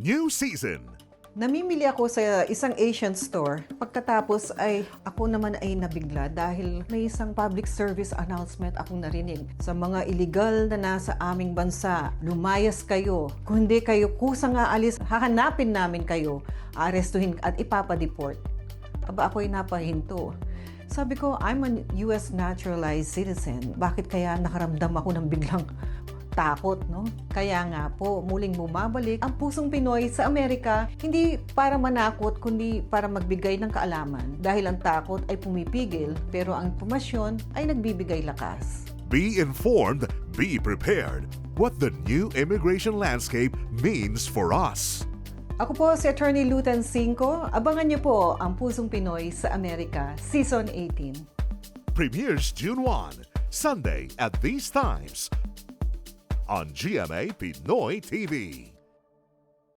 New season. Namimili ako sa isang Asian store. Pagkatapos ay ako naman ay nabigla dahil may isang public service announcement akong narinig. Sa mga illegal na nasa aming bansa, lumayas kayo. Kung hindi kayo kusang aalis, hahanapin namin kayo, arestuhin at ipapadeport. Aba ako'y napahinto. Sabi ko, I'm a US naturalized citizen. Bakit kaya nakaramdam ako ng biglang takot, no? Kaya nga po, muling bumabalik ang pusong Pinoy sa Amerika, hindi para manakot, kundi para magbigay ng kaalaman. Dahil ang takot ay pumipigil, pero ang pumasyon ay nagbibigay lakas. Be informed, be prepared. What the new immigration landscape means for us. Ako po si Attorney Lutan Cinco. Abangan niyo po ang Pusong Pinoy sa Amerika, Season 18. Premieres June 1, Sunday at these times on GMA Pinoy TV.